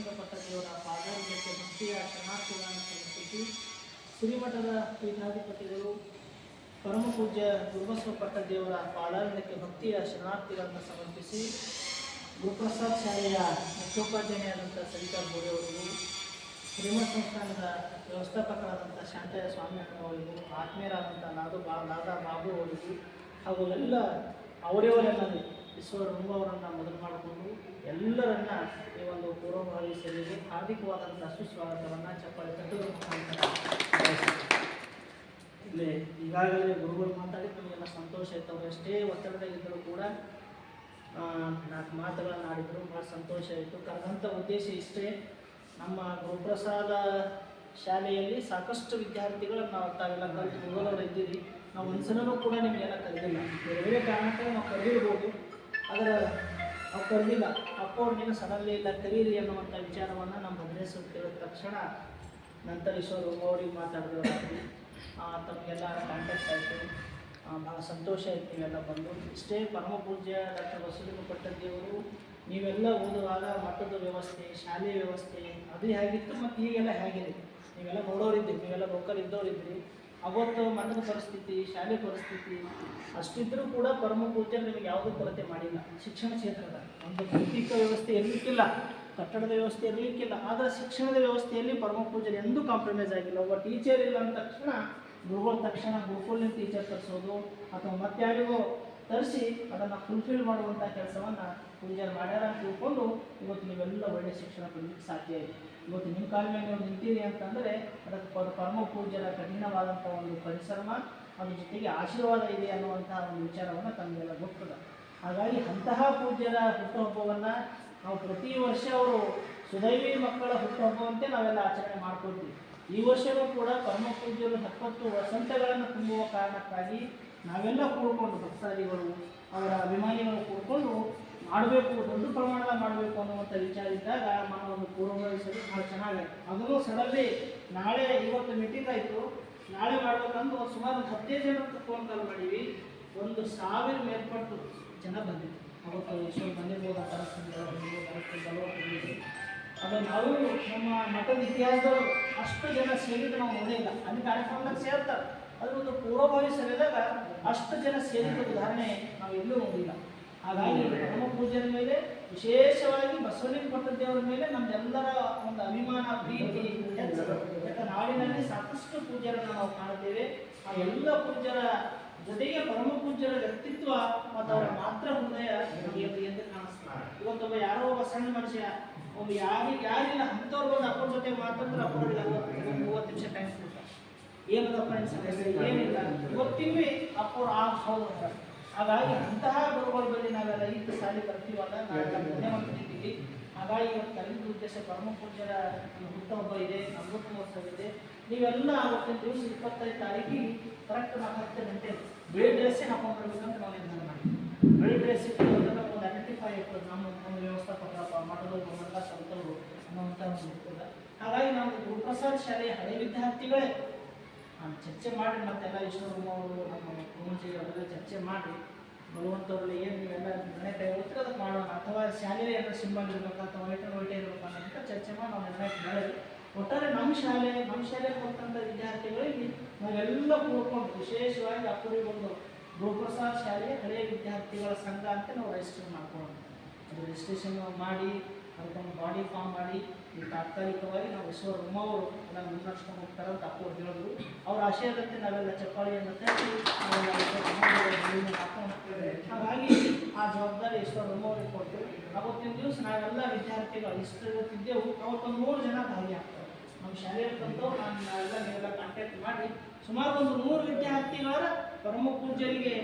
ಬಸವಲಿಂಗಪಟ್ಟ ದೇವರ ಪಾದಾರ್ಯಕ್ಕೆ ಭಕ್ತಿಯ ಕ್ಷಣಾರ್ಥಗಳನ್ನು ಸಮರ್ಪಿಸಿ ಶ್ರೀಮಠದ ಪೀಠಾಧಿಪತಿಗಳು, ಪರಮ ಪೂಜ್ಯ ಗುರುಬಸವಪಟ್ಟ ದೇವರ ಪಾದಾರ್ಯಕ್ಕೆ ಭಕ್ತಿಯ ಶರಣಾರ್ಥಿಗಳನ್ನು ಸಮರ್ಪಿಸಿ ಗುರುಪ್ರಸಾದ್ ಶಾಲೆಯ ಮುಖ್ಯೋಪಾಧ್ಯಾಯರಾದಂಥ ಸರಿತಾ ಬೋರೆಯವರಿಗೂ ಶ್ರೀಮಠ ಸಂಸ್ಥಾನದ ವ್ಯವಸ್ಥಾಪಕರಾದಂಥ ಶಾಂತಯ್ಯ ಸ್ವಾಮಿ ಅಣ್ಣವರಿಗೂ ಆತ್ಮೀಯರಾದಂಥ ನಾದು ಬಾ ನಾದ ಬಾಬು ಅವರಿಗೂ ಹಾಗೂ ಎಲ್ಲ ಅವರವರೆಲ್ಲರೂ ಈಶ್ವರ ಅವರನ್ನು ಮೊದಲು ಮಾಡಿಕೊಂಡು ಎಲ್ಲರನ್ನ ಈ ಒಂದು ಪೂರ್ವಭಾವಿ ಸೇವೆಗೆ ಹಾರ್ದಿಕವಾದಂಥ ಸುಸ್ವಾಗತವನ್ನು ಚಪ್ಪಾಳೆ ತಟ್ಟುವ. ಇಲ್ಲಿ ಈಗಾಗಲೇ ಗುರುಗಳು ಮಾತಾಡಿ ನಮಗೆಲ್ಲ ಸಂತೋಷ ಆಯ್ತು. ಅವ್ರು ಎಷ್ಟೇ ಒತ್ತಡದಾಗಿದ್ದರೂ ಕೂಡ ನಾಲ್ಕು ಮಾತುಗಳನ್ನು ಆಡಿದ್ರು. ಭಾಳ ಸಂತೋಷ ಆಯಿತು. ಕರೆದಂಥ ಉದ್ದೇಶ ಇಷ್ಟೇ. ನಮ್ಮ ಗುರುಪ್ರಸಾದ ಶಾಲೆಯಲ್ಲಿ ಸಾಕಷ್ಟು ವಿದ್ಯಾರ್ಥಿಗಳನ್ನು ನಾವು ತಾವೆಲ್ಲ ಕಲಿತು ಗುರುಗಳವರು ಇದ್ದೀರಿ ನಾವು ಒಂದ್ಸಲೂ ಕೂಡ ನಿಮಗೆಲ್ಲ ಕರೆದಿಲ್ಲ. ಬೇರೆ ಬೇರೆ ಕಾರಣಕ್ಕೆ ನಾವು ಕರೆದಿರ್ಬೋದು. ಆದರೆ ಅಪ್ಪ ಕರೆದಿಲ್ಲ ಅಪ್ಪ ಅವ್ರನ್ನೇನು ಸಡನ್ಲಿ ಇಲ್ಲ ಕರೀರಿ ಅನ್ನುವಂಥ ವಿಚಾರವನ್ನು ನಮ್ಮ ಕೇಳಿದ ತಕ್ಷಣ ನಂತರ ಅವರಿಗೆ ಅವ್ರಿಗೆ ಮಾತಾಡಿದ್ರು. ತಮಗೆಲ್ಲ ಕಾಂಟ್ಯಾಕ್ಟ್ ಆಯಿತು. ಭಾಳ ಸಂತೋಷ ಆಯ್ತು ಎಲ್ಲ ಬಂದು. ಇಷ್ಟೇ ಪರಮ ಪೂಜ್ಯ ಡಾಕ್ಟರ್ ಬಸವಲಿಂಗ ಪಟ್ಟದೇವರು ನೀವೆಲ್ಲ ಓದುವಾಗ ಮಠದ ವ್ಯವಸ್ಥೆ, ಶಾಲೆಯ ವ್ಯವಸ್ಥೆ, ಅದು ಹೇಗಿತ್ತು ಮತ್ತು ಈಗೆಲ್ಲ ಹೇಗಿದೆ? ನೀವೆಲ್ಲ ನೋಡೋರಿದ್ದೀರಿ ನೀವೆಲ್ಲ ಲೋಕಲ್ ಇದ್ದವರಿದ್ರಿ ಅವತ್ತು ಮಠದ ಪರಿಸ್ಥಿತಿ, ಶಾಲೆ ಪರಿಸ್ಥಿತಿ, ಅಷ್ಟಿದ್ರೂ ಕೂಡ ಪರಮ ಪೂಜೆ ನಿಮಗೆ ಯಾವುದೂ ಕೊರತೆ ಮಾಡಿಲ್ಲ. ಶಿಕ್ಷಣ ಕ್ಷೇತ್ರದ ಒಂದು ಭೌತಿಕ ವ್ಯವಸ್ಥೆ ಇರಲಿಕ್ಕಿಲ್ಲ, ಕಟ್ಟಡದ ವ್ಯವಸ್ಥೆ ಇರಲಿಕ್ಕಿಲ್ಲ, ಆದರೆ ಶಿಕ್ಷಣದ ವ್ಯವಸ್ಥೆಯಲ್ಲಿ ಪರಮ ಪೂಜೆ ಎಂದೂ ಕಾಂಪ್ರಮೈಸ್ ಆಗಿಲ್ಲ. ಒಬ್ಬ ಟೀಚರ್ ಇಲ್ಲ ಅಂದ ತಕ್ಷಣ, ಗುರುಗಳ ತಕ್ಷಣ ಗುರುಕುಲಿನ ಟೀಚರ್ ತರಿಸೋದು ಅಥವಾ ಮತ್ತಾರಿಗೋ ತರಿಸಿ, ಅದನ್ನು ಫುಲ್ಫಿಲ್ ಮಾಡುವಂಥ ಕೆಲಸವನ್ನು ಪೂಜಾರಿ ಮಾಡ್ಯಾರ ಅಂತ ತಿಳ್ಕೊಂಡು ಇವತ್ತು ನೀವೆಲ್ಲ ಒಳ್ಳೆಯ ಶಿಕ್ಷಣ ಪಡೆಯಲಿಕ್ಕೆ ಸಾಧ್ಯ ಇದೆ. ಇವತ್ತು ನಿಮ್ಮ ಕಾಲ ಮೇಲೆ ನೀವು ನಿಂತೀರಿ ಅಂತಂದರೆ ಅದಕ್ಕೆ ಅದು ಪರಮ ಪೂಜ್ಯರ ಕಠಿಣವಾದಂಥ ಒಂದು ಪರಿಶ್ರಮ ಅದ್ರ ಜೊತೆಗೆ ಆಶೀರ್ವಾದ ಇದೆ ಅನ್ನುವಂಥ ಒಂದು ವಿಚಾರವನ್ನು ತಮಗೆಲ್ಲ ಗೊತ್ತದ. ಹಾಗಾಗಿ ಅಂತಹ ಪೂಜ್ಯರ ಹುಟ್ಟುಹಬ್ಬವನ್ನು ನಾವು ಪ್ರತಿ ವರ್ಷ ಅವರು ಸುದೈವಿ ಮಕ್ಕಳ ಹುಟ್ಟುಹಬ್ಬವಂತೆ ನಾವೆಲ್ಲ ಆಚರಣೆ ಮಾಡ್ಕೊಳ್ತೀವಿ. ಈ ವರ್ಷವೂ ಕೂಡ ಪರಮ ಪೂಜ್ಯರು ಎಪ್ಪತ್ತು ವಸಂತಗಳನ್ನು ತುಂಬುವ ಕಾರಣಕ್ಕಾಗಿ ನಾವೆಲ್ಲ ಕೂಡ್ಕೊಂಡು ಭಕ್ತಾದಿಗಳು ಅವರ ಅಭಿಮಾನಿಗಳು ಕೂಡ್ಕೊಂಡು ಮಾಡಬೇಕು, ದೊಡ್ಡ ಪ್ರಮಾಣದ ಮಾಡಬೇಕು ಅನ್ನುವಂಥ ವಿಚಾರ ಇದ್ದಾಗ ನಾವು ಒಂದು ಪೂರ್ವಭಾವಿಸಲು ಭಾಳ ಚೆನ್ನಾಗಾಯಿತು. ಅದನ್ನು ಸಡನ್ಲಿ ನಾಳೆ ಇವತ್ತು ಮೀಟಿಂಗ್ ಆಯಿತು. ನಾಳೆ ಮಾಡಬೇಕಂದು ಸುಮಾರು ಹತ್ತೇ ಜನಕ್ಕೆ ಫೋನ್ ಕಾಲ್ ಮಾಡೀವಿ. ಒಂದು ಸಾವಿರ ಮೇಲ್ಪಟ್ಟು ಜನ ಬಂದಿದ್ದರು ಅವತ್ತು ಎಷ್ಟೊಂದು ಬಂದಿರ್ಬೋದು ಬಲವತ್ತಿದೆ ಅದು ನಾವು ನಮ್ಮ ಮಠದ ಇತಿಹಾಸದವರು ಅಷ್ಟು ಜನ ಸೇರಿದ್ರೆ ನಾವು ಮುಂದೆ ಇಲ್ಲ. ಅಲ್ಲಿ ಕಾರ್ಯಕ್ರಮದಾಗ ಸೇರ್ತಾರೆ. ಅದು ಒಂದು ಪೂರ್ವಭಾವಿ ಸರಿದಾಗ ಅಷ್ಟು ಜನ ಸೇರಿದ ಉದಾಹರಣೆ ನಾವು ಎಲ್ಲೂ ನೋಡಿಲ್ಲ ಹಾಗಾಗಿ ಪರಮ ಪೂಜೆಯ ಮೇಲೆ ವಿಶೇಷವಾಗಿ ಬಸವಲಿಂಗ ಪಟ್ಟದೇವರ ಮೇಲೆ ನಮ್ದೆಲ್ಲರ ಒಂದು ಅಭಿಮಾನ ಪ್ರೀತಿ ಯಾಕಂದ್ರೆ ನಾಡಿನಲ್ಲಿ ಸಾಕಷ್ಟು ಪೂಜ್ಯರನ್ನು ನಾವು ಕಾಣುತ್ತೇವೆ. ಆ ಎಲ್ಲ ಪೂಜ್ಯರ ಜೊತೆಗೆ ಪರಮ ಪೂಜ್ಯರ ವ್ಯಕ್ತಿತ್ವ ಮತ್ತು ಅವರ ಮಾತ್ರ ಹೃದಯ ಎಂದು ಕಾಣಿಸ್ತಾರೆ ಇವತ್ತೊಬ್ಬ ಯಾರೋ ಒಬ್ಬ ಸಣ್ಣ ಮನುಷ್ಯ ಒಬ್ಬ ಯಾರಿಗೆ ಯಾರಿಲ್ಲ ಅಂಥವ್ರು ಬಂದು ಅಪ್ಪನ ಜೊತೆ ಮಾತಾಡಿದ್ರೆ ಅಪ್ಪನಿಗೆ ಮೂವತ್ತು ನಿಮಿಷ ಟೈಮ್ ಏನದಪ್ಪ ಸಮಸ್ಯೆ ಏನಿಲ್ಲ. ಗೊತ್ತಿಲ್ವಿ ಅಪ್ಪರು ಆ ಹೌದು. ಹಾಗಾಗಿ ಅಂತಹ ಗುರುಗಳ ಬಳಿ ನಾವೆಲ್ಲ ಈಗ ಸಾಲಿ ಬರ್ತೀವಲ್ಲ, ನಾವೆಲ್ಲ ಹಾಗಾಗಿ ಇವತ್ತು ಕಲಿತ ಉದ್ದೇಶ ಪರಮ ಪೂಜ್ಯರ ಹುಟ್ಟುಹಬ್ಬ ಇದೆ ಅಮೃತ ವರ್ಷ ಇದೆ. ನೀವೆಲ್ಲ ಅವತ್ತಿನ ದಿವಸ ಇಪ್ಪತ್ತೈದು ತಾರೀಕಿಗೆ ಕರೆಕ್ಟ್ ನಾವು ಹತ್ತು ಗಂಟೆ ಬಿಳಿ ಡ್ರೆಸ್ಸೇ ಹಾಕೊಂಡು ಬರ್ಬೇಕಂತ ನಾವು ನಿರ್ಧಾರ ಮಾಡಿದ್ವಿ. ಬಿಳಿ ಡ್ರೆಸ್ ಇಟ್ಟು ಅದನ್ನ ಒಂದು ಐಡೆಂಟಿಫೈ ಇರ್ತದೆ ನಮ್ಮ ನಮ್ಮ ವ್ಯವಸ್ಥಾಪಕ ಮಠದವರು ಮಂಡ ಸಂತರು ಅನ್ನುವಂಥ ಒಂದು ಹಾಗಾಗಿ ನಾವು ಗುರುಪ್ರಸಾದ್ ಶಾಲೆಯ ಹಳೆ ವಿದ್ಯಾರ್ಥಿಗಳೇ ಚರ್ಚೆ ಮಾಡಿ ಮತ್ತೆಲ್ಲ ಈಶ್ವರಮ್ಮ ಅವರು ನಮ್ಮ ಪೂಜೆ ಅವರೆಲ್ಲ ಚರ್ಚೆ ಮಾಡಿ ಬರುವಂಥವ್ರಲ್ಲಿ ಏನು ನೀವೆಲ್ಲ ನಿರ್ಣಯ ಕೈಗೊಳ್ತೀರ ಅದಕ್ಕೆ ಮಾಡೋಣ. ಅಥವಾ ಶಾಲೆಯಲ್ಲಿ ಏನಾದ್ರು ಸಿಂಬಲ್ ಇರಬೇಕಾ, ಅಥವಾ ವೈಟ್ ವೈಟ್ ಇರಬೇಕಾ ಅಂತ ಚರ್ಚೆ ಮಾಡಿ ನಾವು ನಿರ್ಣಯ ಬೆಳೆದು ಒಟ್ಟಾರೆ ನಮ್ಮ ಶಾಲೆ, ನಮ್ಮ ಶಾಲೆಗೆ ಕೊಟ್ಟಂಥ ವಿದ್ಯಾರ್ಥಿಗಳಿಗೆ ನಾವೆಲ್ಲ ಕೂಡ್ಕೊಂಡು ವಿಶೇಷವಾಗಿ ಅಪ್ಪರಿಗೆ ಒಂದು ಗುರುಪ್ರಸಾದ್ ಶಾಲೆಯ ಹಳೆಯ ವಿದ್ಯಾರ್ಥಿಗಳ ಸಂಘ ಅಂತ ನಾವು ರಿಜಿಸ್ಟರ್ ಮಾಡ್ಕೊಳ್ಳೋಣ ಅದು ರಿಜಿಸ್ಟ್ರೇಷನ್ ಮಾಡಿ ಅದಕ್ಕೊಂದು ಬಾಡಿ ಫಾರ್ಮ್ ಮಾಡಿ, ಈ ತಾತ್ಕಾಲಿಕವಾಗಿ ನಾವು ಈಶ್ವರ ಅವರು ಎಲ್ಲ ಮುನ್ನಡೆಸ್ಕೊಂಡು ಹೋಗ್ತಾರೆ ಅಂತ ಅಪ್ಪು ಹೇಳಿದ್ರು. ಅವ್ರ ಆಶಯದಂತೆ ನಾವೆಲ್ಲ ಚಪ್ಪಾಳಿಯನ್ನು ತಟ್ಟಿ. ಹಾಗಾಗಿ ಆ ಜವಾಬ್ದಾರಿ ಈಶ್ವರ ಅವರಿಗೆ ಕೊಟ್ಟು ಅವತ್ತಿನ ದಿವಸ ನಾವೆಲ್ಲ ವಿದ್ಯಾರ್ಥಿಗಳು ಇಷ್ಟು ಇವತ್ತಿದ್ದೆವು ಅವತ್ತೊಂದು ನೂರು ಜನ ಭಾಗಿಯಾಗ್ತಾರೆ ನಮ್ಮ ಶಾಲೆಯಲ್ಲಿ ಬಂದು ನಾನು ನಾವೆಲ್ಲ ನೀವೆಲ್ಲ ಕಾಂಟ್ಯಾಕ್ಟ್ ಮಾಡಿ, ಸುಮಾರು ಒಂದು ನೂರು ವಿದ್ಯಾರ್ಥಿಗಳ ಪರಮ ಪೂಜ್ಯರಿಗೆ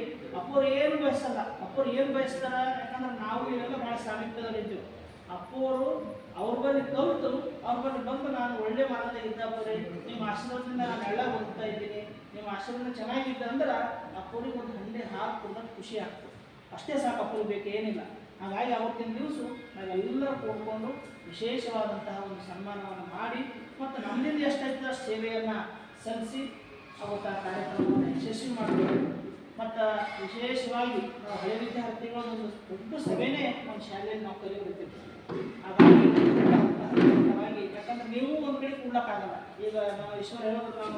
ಅಪ್ಪರು ಏನು ಬಯಸಲ್ಲ ಅಪ್ಪರು ಏನು ಬಯಸ್ತಾರ ಯಾಕಂದ್ರೆ ನಾವು ಇವೆಲ್ಲ ಭಾಳ ಸಾಮೀಪ್ಯದಲ್ಲಿದ್ದೀವಿ ಅಪ್ಪವರು ಅವ್ರ ಬಳಿ ಕವಿತು ಅವ್ರ ಬಳಿ ಬಂದು ನಾನು ಒಳ್ಳೆ ಇದ್ದ ಇದ್ದಪ್ಪರೇ ನಿಮ್ಮ ಆಶ್ರಮದಿಂದ ನಾನು ಎಲ್ಲ ಹೋಗ್ತಾ ಇದ್ದೀನಿ, ನಿಮ್ಮ ಆಶ್ರಮದಿಂದ ಚೆನ್ನಾಗಿದ್ದ ಅಂದ್ರೆ ಅಪ್ಪರಿಗೆ ಒಂದು ಹಂಡೆ ಹಾಕಿ ಕೊಡೋದು ಖುಷಿ ಆಗ್ತದೆ. ಅಷ್ಟೇ ಸಾಕು ಅಪ್ಪ ಬೇಕೇನಿಲ್ಲ ಹಾಗಾಗಿ ಅವತ್ತಿನ ದಿವಸ ನಾವೆಲ್ಲರೂ ಕೊಡ್ಕೊಂಡು ವಿಶೇಷವಾದಂತಹ ಒಂದು ಸನ್ಮಾನವನ್ನು ಮಾಡಿ ಮತ್ತು ನಮ್ಮಿಂದ ಅಷ್ಟು ಸೇವೆಯನ್ನು ಸಲ್ಲಿಸಿ ಅವತ್ತು ಕಾರ್ಯಕ್ರಮವನ್ನು ಯಶಸ್ವಿ ಮಾಡಬೇಕು. ಮತ್ತು ವಿಶೇಷವಾಗಿ ನಾವು ಹಳೆ ವಿದ್ಯಾರ್ಥಿಗಳ ಒಂದು ದೊಡ್ಡ ಸಭೆನೇ ನಮ್ಮ ಶಾಲೆಯಲ್ಲಿ ನಾವು ಕಲಿಯುತ್ತಿದ್ದೇವೆ ಹಾಗಾಗಿ ಕೊಡ್ಲಕ್ಕಾಗಲ್ಲ ಈಗ ನಾವು ಈಶ್ವರ ಹೇಳೋದು ನಾವು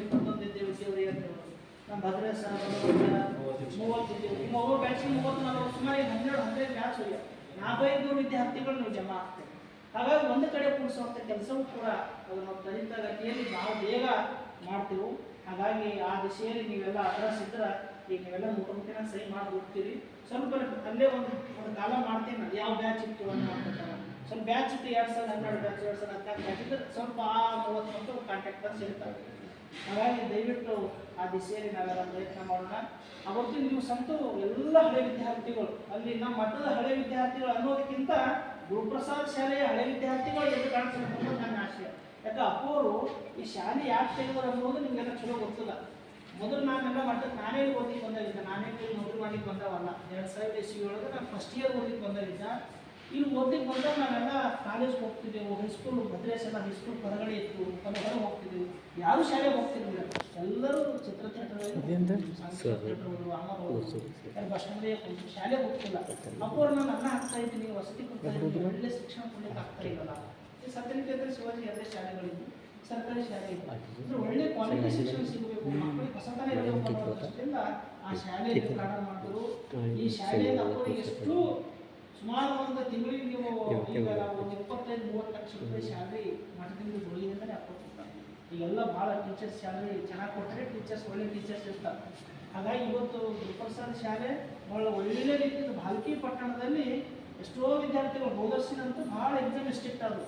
ಇಪ್ಪತ್ತೊಂದು ಇದ್ದೇವೆ ಇದ್ದೇವ್ರಿ ಅಂತ ಹೇಳೋದು ನಮ್ಮ ಭದ್ರೇಶ ಮೂವತ್ತು ಇದ್ದೇವೆ ನಿಮ್ಮ ಒಬ್ಬ ಬ್ಯಾಚಿಗೆ ಮೂವತ್ತು ನಾವು ಸುಮಾರು ಹನ್ನೆರಡು ಹದಿನೈದು ಬ್ಯಾಚ್ ಹೋಗ್ಯ ನಾಲ್ಕೈದು ವಿದ್ಯಾರ್ಥಿಗಳು ನೀವು ಜಮಾ ಆಗ್ತೇವೆ ಹಾಗಾಗಿ ಒಂದು ಕಡೆ ಕೂಡಿಸುವಂಥ ಕೆಲಸವೂ ಕೂಡ ಅದು ನಾವು ತ್ವರಿತ ಗತಿಯಲ್ಲಿ ನಾವು ಬೇಗ ಮಾಡ್ತೀವಿ ಹಾಗಾಗಿ ಆ ದಿಶೆಯಲ್ಲಿ ನೀವೆಲ್ಲ ಅಡ್ರೆಸ್ ಇದ್ರೆ ಈಗ ನೀವೆಲ್ಲ ಮುಖಾಮುಖಿನ ಸಹಿ ಮಾಡಿ ಹೋಗ್ತೀರಿ ಸ್ವಲ್ಪ ಅಲ್ಲೇ ಒಂದು ಒಂದು ಕಾಲ ಮಾಡ್ತೀನಿ ಯಾವ ಬ್ಯಾಚ್ ಇತ್ತು ಅಂತ ಸ್ವಲ್ಪ ಬ್ಯಾಚ್ ಇತ್ತು ಎರಡು ಸಾವಿರದ ಹನ್ನೆರಡು ಬ್ಯಾಚ್ ಎರಡು ಸಾವಿರದ ಹದಿನಾಲ್ಕು ಬ್ಯಾಚ್ ಇದ್ರೆ ಸ್ವಲ್ಪ ಆ ಮೂವತ್ತು ಮಕ್ಕಳು ಕಾಂಟ್ಯಾಕ್ಟ್ ಇರ್ತಾರೆ ಹಾಗಾಗಿ ದಯವಿಟ್ಟು ಆ ದಿಸೆಯಲ್ಲಿ ನಾವೆಲ್ಲ ಪ್ರಯತ್ನ ಮಾಡೋಣ. ಅವತ್ತಿನ ಅಂತೂ ಎಲ್ಲ ಹಳೆ ವಿದ್ಯಾರ್ಥಿಗಳು, ಅಲ್ಲಿ ನಮ್ಮ ಮಠದ ಹಳೆ ವಿದ್ಯಾರ್ಥಿಗಳು ಅನ್ನೋದಕ್ಕಿಂತ ಗುರುಪ್ರಸಾದ್ ಶಾಲೆಯ ಹಳೆ ವಿದ್ಯಾರ್ಥಿಗಳು ಎದ್ದು ಕಾಣಿಸ್ಬೇಕು ಅನ್ನೋದು ನನ್ನ ಆಶಯ. ಯಾಕೆ ಅಪ್ಪೋರು ಈ ಶಾಲೆ ಯಾಕೆ ತೆಗೆದ್ರು ಅನ್ನೋದು ನಿಮಗೆಲ್ಲ ಚಲೋ ಗೊತ್ತಿಲ್ಲ. ಮೊದಲು ನಾನೆಲ್ಲ ಮಟ್ಟಕ್ಕೆ ನಾನೇ ಓದಿಗೆ ಬಂದಾಗಿದ್ದೆ ನಾನೇ ನೋಡಿ ಮಾಡ್ಲಿಕ್ಕೆ ಬಂದವಲ್ಲ. ಎರಡು ಸಾವಿರದ ಒಳಗೆ ನಾನು ಫಸ್ಟ್ ಇಯರ್ ಓದಿಕ್ ಬಂದಾಗಿದ್ದ ಇಲ್ಲಿ ಓದಿಗೆ ಬಂದಾಗ ನಾವೆಲ್ಲ ಕಾಲೇಜ್ ಹೋಗ್ತಿದ್ದೆವು. ಹೈಸ್ಕೂಲ್ ಭದ್ರೇಶ್ ಎಲ್ಲ ಹೈಸ್ಕೂಲ್ ಹೊರಗಡೆ ಇತ್ತು. ಹೊರಗಡೆ ಹೋಗ್ತಿದ್ದೆವು. ಯಾರು ಶಾಲೆಗೆ ಹೋಗ್ತಿರ್ಲಿಲ್ಲ. ಎಲ್ಲರೂ ಚಿತ್ರ ಥಿಯೇಟರ್ ಬಸ್ ಸ್ಟ್ಯಾಂಡೇ ಶಾಲೆ ಹೋಗ್ತಿಲ್ಲ. ಅಪ್ಪವ್ರು ನಾನು ಅನ್ನ ಹಾಕ್ತಾ ಇದ್ದೀನಿ. ವಸತಿ ಕೊಡ್ತಾ ಇದ್ದೀನಿ. ಒಳ್ಳೆ ಶಿಕ್ಷಣ ಕೊಡ್ಲಿಕ್ಕೆ ಆಗ್ತಾ ಇಲ್ಲ ಈ ಸತ್ಯನಿಕೇತನ ಶಿವಾಜಿ ಎರಡೇ ಶಾಲೆಗಳಿದ್ದು ಸರ್ಕಾರಿ ಶಾಲೆ ಇದೆ ಅಂದ್ರೆ ಒಳ್ಳೆ ಕ್ವಾಲಿಟಿ ಶಿಕ್ಷಣ ಸಿಗಬೇಕು. ಮಕ್ಕಳಿಗೆ ಹೊಸತನ ಇರಬೇಕು ಆ ಶಾಲೆಯಲ್ಲಿ ಪ್ರಾರಂಭ ಮಾಡಿದ್ರು. ಈ ಶಾಲೆಯಿಂದ ಅಪ್ಪರಿಗೆ ಎಷ್ಟು ಸುಮಾರು ಒಂದು ತಿಂಗಳಿಗೆ ನೀವು ಈಗ ಒಂದು ಇಪ್ಪತ್ತೈದು ಮೂವತ್ತು ಲಕ್ಷ ರೂಪಾಯಿ ಶಾಲೆ ಮಠದಿಂದ ದುಡಿಯೋದ್ರಿಂದಲೇ ಹಾಕೊಡ್ತಾರೆ ಈಗೆಲ್ಲ ಭಾಳ ಟೀಚರ್ಸ್ ಶಾಲೆ ಚೆನ್ನಾಗಿ ಕೊಟ್ಟರೆ ಟೀಚರ್ಸ್ ಒಳ್ಳೆ ಟೀಚರ್ಸ್ ಇರ್ತಾರೆ. ಹಾಗಾಗಿ ಇವತ್ತು ಗುರುಪ್ರಸಾದ್ ಶಾಲೆ ಭಾಳ ಒಳ್ಳೆ ರೀತಿಯಿಂದ ಭಾಲ್ಕಿ ಪಟ್ಟಣದಲ್ಲಿ ಎಷ್ಟೋ ವಿದ್ಯಾರ್ಥಿಗಳು ಹೋದರ್ಸಿನಂತೂ ಭಾಳ ಎಕ್ಸಾಮ್ ಸ್ಟ್ರಿಕ್ಟ್ ಆದರು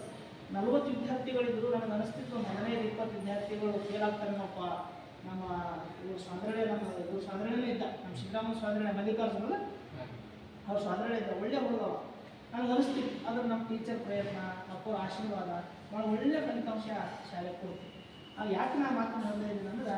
ನಲವತ್ತು ವಿದ್ಯಾರ್ಥಿಗಳಿದ್ರು ನನಗೆ ಅನಿಸ್ತಿತ್ತು ಒಂದು ಹದಿನೈದು ಇಪ್ಪತ್ತು ವಿದ್ಯಾರ್ಥಿಗಳು ಫೇಲ್ ಆಗ್ತಾರೇನಪ್ಪ ನಮ್ಮ ಇವರು ಸ್ವಾತಂತ್ರ್ಯ ನಮ್ಮ, ಇವರು ಸ್ವಾತಂತ್ರ್ಯನೇ ಇದ್ದ. ನಮ್ಮ ಶ್ರೀರಾಮ ಸ್ವಾತಂತ್ರ್ಯ ಮಲ್ಲಿಕಾರ್ಜುನಲ್ಲ ಅವ್ರು ಸ್ವಾತಂತ್ರ್ಯ ಇದ್ದ, ಒಳ್ಳೆ ಹುಡುಗ. ನನಗೆ ಅನಿಸ್ತಿತ್ತು. ಆದ್ರೆ ನಮ್ಮ ಟೀಚರ್ ಪ್ರಯತ್ನ ಅಪ್ಪ ಆಶೀರ್ವಾದ ಭಾಳ ಒಳ್ಳೆ ಫಲಿತಾಂಶ ಶಾಲೆ ಕೊಡ್ತೀವಿ ಯಾಕೆ ನಾನು ಇದ್ದೀನಿ ಅಂದ್ರೆ